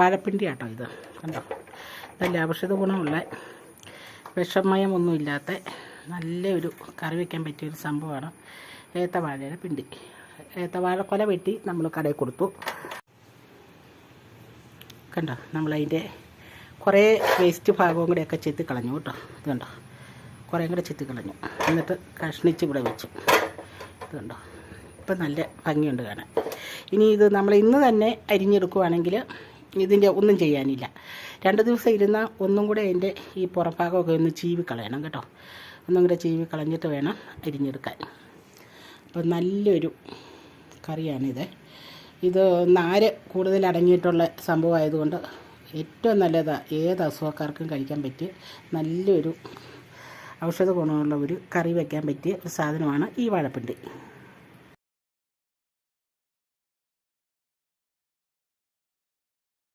വാഴപ്പിണ്ടി ആട്ടോ ഇത്. കണ്ടോ? നല്ല ഔഷധ ഗുണമുള്ള വിഷമയമൊന്നുമില്ലാത്ത നല്ല ഒരു കറി വയ്ക്കാൻ പറ്റിയ ഒരു സംഭവമാണ് ഏത്തവാഴയുടെ പിണ്ടി. ഏത്തവാഴക്കൊല വെട്ടി നമ്മൾ കടയിൽ കൊടുത്തു. കണ്ടോ? നമ്മളതിന്റെ കുറേ വേസ്റ്റ് ഭാഗവും കൂടെയൊക്കെ ചെത്തി കളഞ്ഞു കേട്ടോ. ഇത് കണ്ടോ? കുറേ കൂടെ ചെത്തി കളഞ്ഞു. എന്നിട്ട് കഷ്ണിച്ച് ഇവിടെ വെച്ചു. ഇത് കണ്ടോ? ഇപ്പം നല്ല ഭംഗിയുണ്ട് കാണാൻ. ഇനി ഇത് നമ്മൾ ഇന്ന് തന്നെ അരിഞ്ഞെടുക്കുവാണെങ്കിൽ ഇതിന്റെ ഒന്നും ചെയ്യാനില്ല. രണ്ട് ദിവസം ഇരുന്നാൽ ഒന്നും കൂടെ എന്റെ ഈ പുറഭാഗമൊക്കെ ഒന്ന് ചീവി കളയണം കേട്ടോ. ഒന്നും കൂടെ ചീവി കളഞ്ഞിട്ട് വേണം അരിഞ്ഞെടുക്കാൻ. അപ്പോൾ നല്ലൊരു കറിയാണിത്. ഇത് നാര് കൂടുതൽ അടങ്ങിയിട്ടുള്ള സംഭവമായതുകൊണ്ട് ഏറ്റവും നല്ലത് ഏത് അസുഖക്കാർക്കും കഴിക്കാൻ പറ്റിയ നല്ലൊരു ഔഷധ ഗുണമുള്ള ഒരു കറി വയ്ക്കാൻ പറ്റിയ ഒരു സാധനമാണ് ഈ വാഴപ്പിണ്ടി.